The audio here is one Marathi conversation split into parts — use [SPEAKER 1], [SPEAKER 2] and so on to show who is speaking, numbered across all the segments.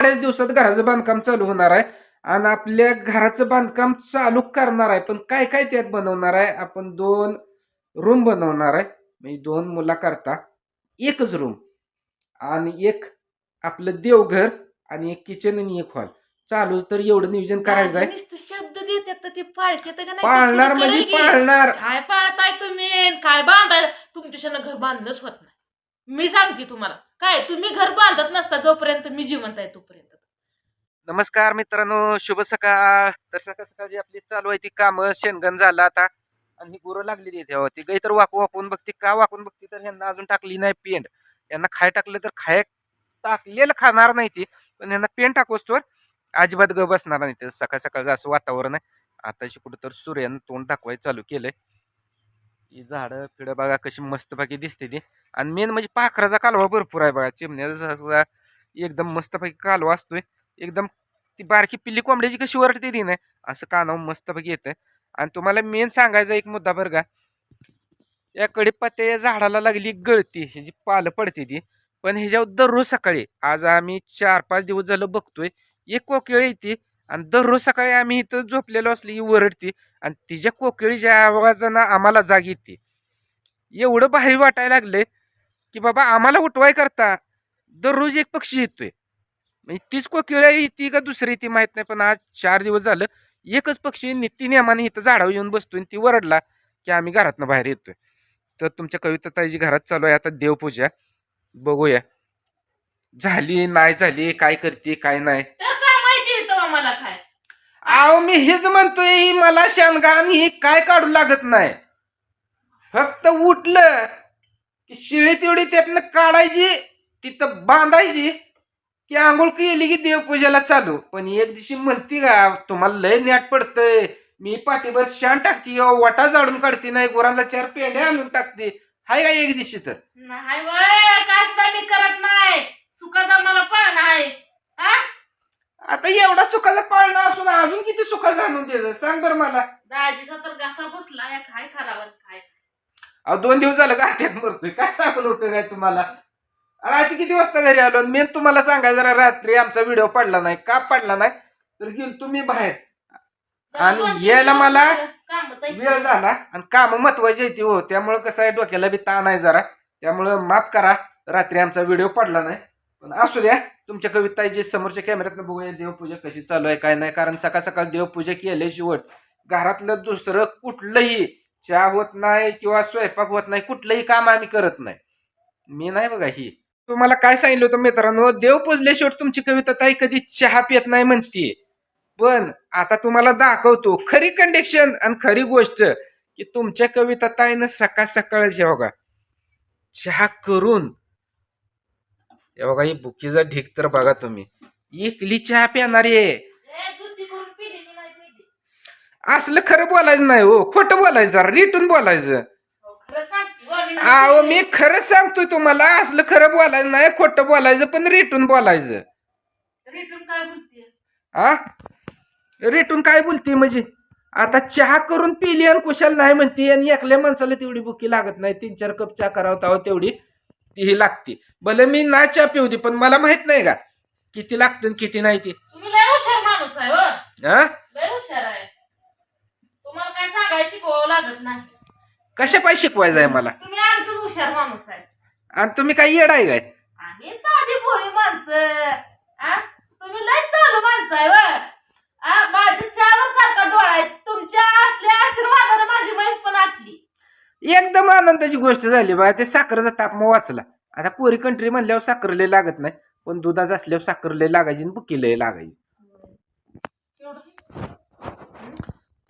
[SPEAKER 1] बऱ्याच दिवसात घराचं बांधकाम चालू होणार आहे आणि आपल्या घराचं बांधकाम चालू करणार आहे. पण काय काय त्यात बनवणार आहे? आपण दोन रूम बनवणार आहे. म्हणजे दोन मुला करता. एकच रूम आणि एक आपलं देवघर आणि एक किचन आणि एक हॉल चालू तर एवढं नियोजन करायचं आहे.
[SPEAKER 2] नुसतं शब्द देतात तर ते का नाही?
[SPEAKER 1] पाळणार म्हणजे
[SPEAKER 2] कळलं.
[SPEAKER 1] पाळणार.
[SPEAKER 2] काय पाळताय तुम्ही? काय बांधाय? तुमच्याशानं घर बांधलंच होत नाही. मी सांगते तुम्हाला. काय तुम्ही घर बांधत नसता जोपर्यंत मी जिवंत आहे तोपर्यंत.
[SPEAKER 1] नमस्कार मित्रांनो शुभ सकाळ. तर सकाळ सकाळ जी आपली चालू आहे ती कामं शेणगण झालं आता. आणि ही गुरं लागलेली आहेत ह्यावर. ती गाई तर वाकू वाकून बघते. का वाकून बघते? तर ह्यांना अजून टाकली नाही पेंट यांना खाय टाकलं तर खाय टाकलेलं खाणार नाही ती. पण यांना पेंट टाकूस तर अजिबात ग बसणार नाही ते. सकाळ सकाळचं असं वातावरण आहे. आता कुठं तर सूर्यानं तोंड दाखवायला चालू केलंय. ही झाडं फिडं बघा कशी मस्तपैकी दिसते ती. आणि मेन म्हणजे पाखराचा कालवा भरपूर आहे बघा. चिमण्याचा एकदम मस्तपैकी कालवा असतोय. एकदम ती बारकी पिल्ली कोंबड्याची कशी वरटते ती नाही असं कानावर मस्तपैकी येतं आणि तुम्हाला मेन सांगायचा एक मुद्दा बरं का या कडीपत्त्या या झाडाला लागली गळती ह्याची पालं पडते ती. पण ह्याच्यावर दररोज सकाळी आज आम्ही चार पाच दिवस झालं बघतोय एक कोकिळ येते आणि दररोज सकाळी आम्ही इथं झोपलेलो असली ही वरडती आणि तिच्या कोकिळीच्या आवाजानं आम्हाला जाग येते. एवढं भारी वाटायला लागले की बाबा आम्हाला उठवाय करता दररोज एक पक्षी येतोय. म्हणजे तीच कोकिळ येते का दुसरी ती माहीत नाही पण आज चार दिवस झालं एकच पक्षी नित्य नियमाने इथं झाडावर येऊन बसतोय आणि ती वरडला की आम्ही घरातनं बाहेर येतोय. तर तुमच्या कविताताईची घरात चालू आहे आता देवपूजा. बघूया. झाली नाही झाली काय करते काय नाही
[SPEAKER 2] तर काय माहिती येतं मला काय
[SPEAKER 1] अहो मी हेच म्हणतोय ही मला शानगा आणि ही काय काढू लागत नाही. फक्त उठलं की शिळी तेवढी त्यातनं काढायची तिथं बांधायची की आंघोळ केली की देवपूजेला चालू. पण एक दिवशी म्हणती का तुम्हाला लय नॅट पडतंय. मी पाठीभर शान टाकते अहो, वाटा जाडून काढते नाही गुरांना चार पेंड्या आणून टाकते. हाय का एक दिवशी तर?
[SPEAKER 2] नाही वय काय सुद्धा मी करत नाही. सुखाचा मला पण आहे. हा
[SPEAKER 1] एवढा सुखाचा पाळणा असून अजून किती सुखाचा आणून द्यायचं सांग बरं मला.
[SPEAKER 2] दाजीचा तर घासा बसला या काय करावं काय?
[SPEAKER 1] अहो दोन दिवस झालं गाठ्यात मरतोय. काय सांगू नको काय तुम्हाला? रात्री किती वाजता घरी आलो मी तुम्हाला सांगाय जरा रात्री आमचा व्हिडिओ पडला नाही का पडला नाही? तर गेल तुम्ही बाहेर. आणि यायला मला
[SPEAKER 2] कामच आहे.
[SPEAKER 1] वेळ झाला आणि काम महत्वाची येते हो. त्यामुळं कसं आहे डोक्याला बी ताण आहे जरा. त्यामुळं माफ करा रात्री आमचा व्हिडिओ पडला नाही. पण असू द्या तुमच्या कविताची समोरच्या कॅमेऱ्यातनं बघूया देवपूजा कशी चालू आहे काय नाही. कारण सकाळ सकाळ देवपूजा केली शेवट घरातलं दुसरं कुठलंही चहा होत नाही किंवा स्वयंपाक होत नाही कुठलंही काम आम्ही करत नाही. मी नाही बघा ही. तुम्हाला काय सांगितलं होतं मित्रांनो? देव पुजले शेवट तुमची कविता ताई कधी चहा पित नाही म्हणते. पण आता तुम्हाला दाखवतो खरी कंडिक्शन आणि खरी गोष्ट की तुमच्या कविता ताईनं सकाळ सकाळ हे बघा चहा करून हे बघा ही बुकीचा ढीक तर बघा तुम्ही. एकली चहा पिणारी आहे.
[SPEAKER 2] पिली.
[SPEAKER 1] असलं खरं बोलायचं नाही हो खोटं बोलायचं जरा रिटून बोलायचं. अहो. मी खरं सांगतोय तुम्हाला असलं खरं बोलायचं नाही खोटं बोलायचं पण रिटून बोलायचं. हा रेटून काय बोलते म्हणजे? आता चहा करून पिली आणि कुशाल नाही म्हणते आणि एकल्या माणसाला तेवढी बुकी लागत नाही तीन चार कप चहा करावं तेवढी. तीही लागते. भले मी ना चहा पिऊ दे पण मला माहीत नाही का? किती लागतं आणि किती नाही ते?
[SPEAKER 2] तुम्ही लय हुशार माणूस आहे हो.
[SPEAKER 1] हा?
[SPEAKER 2] लय हुशार आहे. तुम्हाला काय सांगायला शिकवावं लागत नाही.
[SPEAKER 1] कशा पाय शिकवायचं आहे मला?
[SPEAKER 2] तुम्ही आमचंच हुशार माणूस आहे.
[SPEAKER 1] आणि तुम्ही काय येड आहे काय?
[SPEAKER 2] आणि साधी भोळी माणसं. आ? तुम्ही लय चालू माणसं आहे माझ्या चहावर सारखा डोळा आहे. तुमच्या असल्या आशीर्वादानं माझी म्हैस पण आटली.
[SPEAKER 1] एकदम आनंदाची गोष्ट झाली बा ते साखरेचा ताप मग वाचला आता कोरी कंट्री म्हणल्यावर साखर लय लागत नाही पण दुधाचं असल्यावर साखर लय लागायची आणि बुकी लय लागायची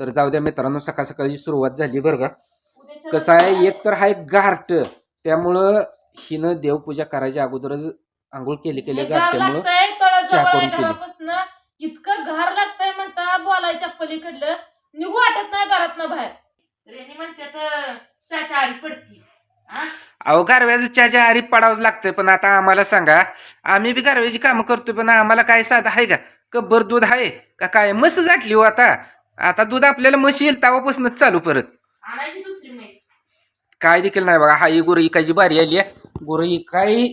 [SPEAKER 1] तर जाऊ द्या मित्रांनो सकाळ सकाळची सुरुवात झाली बरं का कसं आहे एक तर आहे गारट त्यामुळं हिनं देवपूजा करायच्या अगोदरच आंघोळ केली केली
[SPEAKER 2] तळं
[SPEAKER 1] चहा करून.
[SPEAKER 2] घरापासनं. इतकं घार लागतंय म्हणता बोलायच्या पलीकडलं निघू वाटत नाही घरात ना बाहेर रेनी म्हणते तर चाच्या पडती?
[SPEAKER 1] अहो गारव्याचं चहाच्या आरी पडावंच लागतंय पण आता आम्हाला सांगा आम्ही बी गारव्याची कामं करतोय पण आम्हाला काय साधं आहे का? कब्बर दूध आहे का काय? मस जाटली हो आता. आता दूध आपल्याला म्हशी येईल तेव्हापासूनच चालू परत.
[SPEAKER 2] आणायची दुसरी म्हैस.
[SPEAKER 1] काय देखील नाही बघा हा ही गुरु इकायची बारी आली आहे. गुरु इकाई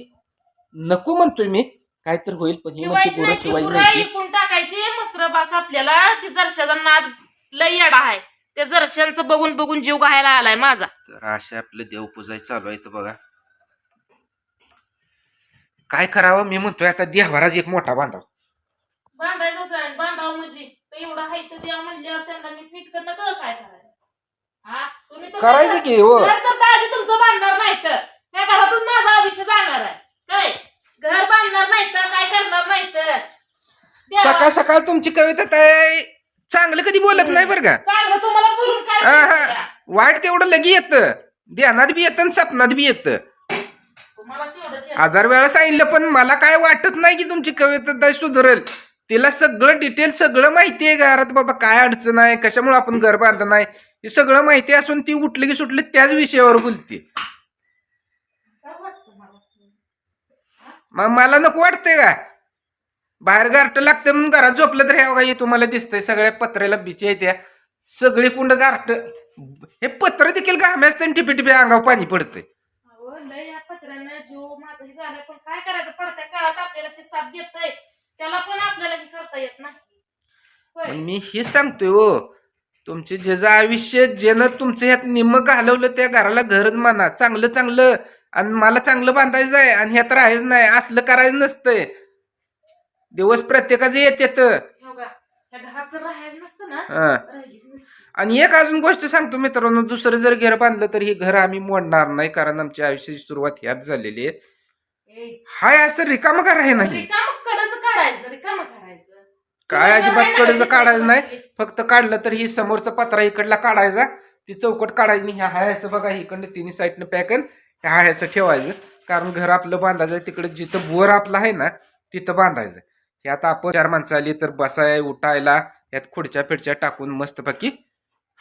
[SPEAKER 1] नको म्हणतोय मी काय तर होईल पण ही
[SPEAKER 2] ठेवायची
[SPEAKER 1] म्हणते गुरं
[SPEAKER 2] नाही ती
[SPEAKER 1] ठेवायची नाही.
[SPEAKER 2] इकून टाकायची मसर बास आपल्याला ती जरशाचा नाद लय येडा आहे. त्या जरशांचं बघून बघून जीव घायला आलाय माझा.
[SPEAKER 1] तर अशा आपलं देवपूजाय चालू आहे इथं बघा. काय करावं? मी म्हणतोय आता देवाराज एक मोठा बांधाव.
[SPEAKER 2] बांधायचंच आहे. बांधावं म्हणजे? तर एवढं आहे तर द्या म्हणल्यावर त्यांना मी फिट करणं तर काय करायचं हा? तुम्ही तर
[SPEAKER 1] करायचं की हो?
[SPEAKER 2] घर तर दाजी तुमचं बांधणार नाही तर. त्या घरातच माझं आयुष्य जाणार आहे. काय? घर बांधणार नाही तर काय करणार नाही तर.
[SPEAKER 1] सकाळ सकाळ तुमची कविता काय चांगलं कधी बोलत नाही बरं का?
[SPEAKER 2] चांगलं तुम्हाला बोलून काय
[SPEAKER 1] हा, हा. वाईट तेवढं लगी येतं. ध्यानात बी येतं आणि सपनात बी येतं.
[SPEAKER 2] तुम्हाला.
[SPEAKER 1] हजार वेळा सांगितलं पण मला काय वाटत नाही की तुमची कविता सुधरेल. तिला सगळं डिटेल सगळं माहिती आहे घरात. बाबा काय अडचण आहे? कशामुळे आपण घर बांधलं नाही? हे सगळं माहिती असून ती उठली की सुटली त्याच विषयावर बोलते.
[SPEAKER 2] असं वाटतं मला.
[SPEAKER 1] मग मला नको वाटतंय का? बाहेर गारट लागतं म्हणून घरात झोपलं तर हे बघा हे तुम्हाला दिसतंय. सगळ्या पत्र्याला बिचे त्या सगळी कुंड गारट. हे पत्र देखील घाम्यास आणि टिपी टिपी अंगावर पाणी पडतंय.
[SPEAKER 2] अहो, लय या पत्र्यानं जीव माझंही झालाय पण काय करायचं? पडत्या काळात आपल्याला ते साथ देतय. त्याला पण आपल्याला हे करता येत नाही. होय.
[SPEAKER 1] पण मी हे सांगतोय हो तुमचे ज्याचं आयुष्य ज्यानं तुमचं ह्यात निम्म घालवलं त्या घराला घरच म्हणा. चांगलं चांगलं आणि मला चांगलं बांधायचं आहे आणि ह्यात राहायचं नाही. असलं करायचं नसतंय. दिवस प्रत्येकाचे येतात.
[SPEAKER 2] हे बघा, ह्या घरात जर राहायचं नसतं ना
[SPEAKER 1] हं.
[SPEAKER 2] राहिलीच नसती.
[SPEAKER 1] आणि एक अजून गोष्ट सांगतो मित्रांनो दुसरं जर घर बांधलं तर हे घर आम्ही मोडणार नाही कारण आमच्या आयुष्याची सुरुवात ह्याच झालेली आहे.
[SPEAKER 2] ए,
[SPEAKER 1] हाय असं रिकामं घर आहे नाही.
[SPEAKER 2] रिकामं कडचं काढायचं रिकामं करायचं.
[SPEAKER 1] काय अजिबात कडचं काढायचं नाही. फक्त काढलं तर ही समोरचा पत्रा इकडला काढायचा ती चौकट काढायची नाही ह्या हाय असं बघा इकडनं तिन्ही साईडनं पॅकन ह्या हाय असं ठेवायचं. कारण घर आपलं बांधायचं तिकडे जिथं बोर आपलं आहे ना तिथं बांधायचं. हे आता आपण चार माणसं आली तर बसाय उठायला यात खुर्च्या फिडच्या टाकून मस्तपैकी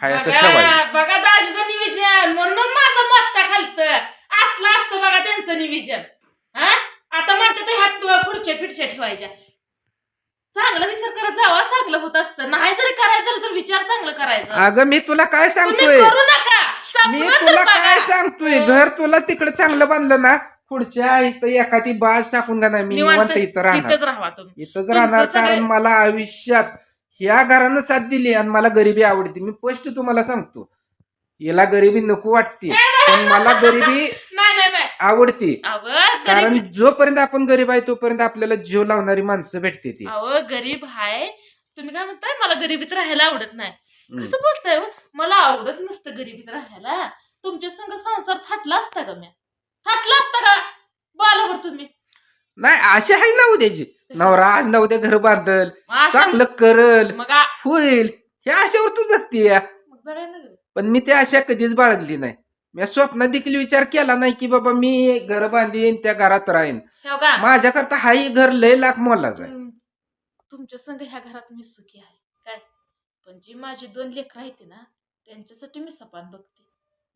[SPEAKER 1] हाय असं ठेवायचं
[SPEAKER 2] बघा बघा दाजीचं निविजन म्हणून माझं मस्ता खालत. असलं असतं बघा त्यांचं निविजन हा? आता म्हणते तर ह्यात पुढच्या फिडच्या ठेवायच्या. चांगला विचार करत जावा. चांगलं होत असतं. नाही जरी करायचं झालं तर विचार चांगलं करायचं.
[SPEAKER 1] अगं मी तुला काय
[SPEAKER 2] तुम्ही
[SPEAKER 1] सांगतोय?
[SPEAKER 2] करू नका.
[SPEAKER 1] मी तुला
[SPEAKER 2] बघा.
[SPEAKER 1] काय सांगतोय?
[SPEAKER 2] हो.
[SPEAKER 1] घर तुला तिकडे चांगलं बांधलं ना पुढच्या इथं एखादी बाज टाकून का नाही मी
[SPEAKER 2] निवांत
[SPEAKER 1] इथं राहणार.
[SPEAKER 2] इथंच तुम्ही.
[SPEAKER 1] राहणार
[SPEAKER 2] सगळे-
[SPEAKER 1] कारण मला आयुष्यात ह्या घरानं साथ दिली आणि मला गरिबी आवडते. मी स्पष्ट तुम्हाला सांगतो याला गरिबी नको वाटते पण मला गरिबी
[SPEAKER 2] नाही नाही नाही.
[SPEAKER 1] आवडते.
[SPEAKER 2] अव
[SPEAKER 1] कारण
[SPEAKER 2] गरीब
[SPEAKER 1] जोपर्यंत आपण गरीब आहे तोपर्यंत आपल्याला जीव लावणारी माणसं भेटते ती.
[SPEAKER 2] अव गरीब आहे तुम्ही काय म्हणताय? मला गरिबीत राहायला आवडत नाही.
[SPEAKER 1] हम्म.
[SPEAKER 2] कसं बोलताय हो? मला आवडत नसतं गरिबीत राहायला. तुमच्या संग संसार थाटला असता का म्या? थाटला असता का? बोला तुम्ही.
[SPEAKER 1] नाही अशी आहे ना उद्याची. नवरा आज ना उद्या घर बांधल.
[SPEAKER 2] अशा-
[SPEAKER 1] चांगलं करल
[SPEAKER 2] मग आ-
[SPEAKER 1] होईल. हे आशावर तू जगतीय
[SPEAKER 2] मग जरा ना गं.
[SPEAKER 1] पण मी त्या आशा कधीच बाळगली नाही. मी स्वप्नात देखील विचार केला नाही की बाबा मी घर बांधीन त्या घरात राहीन.
[SPEAKER 2] हे बघा,
[SPEAKER 1] माझ्याकरता हाही घर लय लाख मोलाच आहे.
[SPEAKER 2] तुम- तुमच्या संग ह्या घरात मी सुखी आहे. काय? पण जी माझी दोन लेकरं आहेत ना त्यांच्यासाठी मी सपान बघते.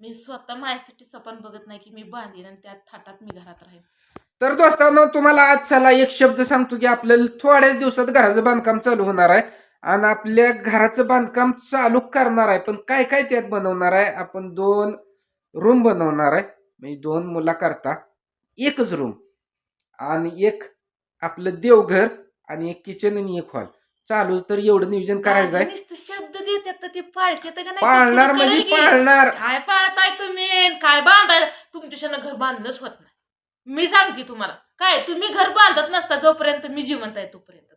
[SPEAKER 2] मी स्वतः माझ्यासाठी सपान बघत नाही की मी बांधीन आणि त्या थाटात मी घरात राहीन.
[SPEAKER 1] तर दोस्तांनो तुम्हाला आज चला एक शब्द सांगतो की आपल्याला थोड्याच दिवसात घराचं बांधकाम चालू होणार आहे आणि आपल्या घराचं बांधकाम चालू करणार आहे. पण काय काय त्यात बनवणार आहे? आपण दोन रूम बनवणार आहे. म्हणजे दोन मुलाकरता एकच रूम आणि एक आपलं देवघर आणि एक किचन आणि एक हॉल चालू तर एवढं नियोजन करायचं आहे.
[SPEAKER 2] देतात तर ते पाळतात का नाही?
[SPEAKER 1] पाळणार म्हणजे
[SPEAKER 2] कळलं की.
[SPEAKER 1] पाळणार.
[SPEAKER 2] काय पाळताय तुम्ही? काय बांधाय तुमच्याशानं घर बांधलंच होत नाही. मी सांगते तुम्हाला. काय तुम्ही घर बांधत नसता जोपर्यंत मी जिवंत आहे तोपर्यंत.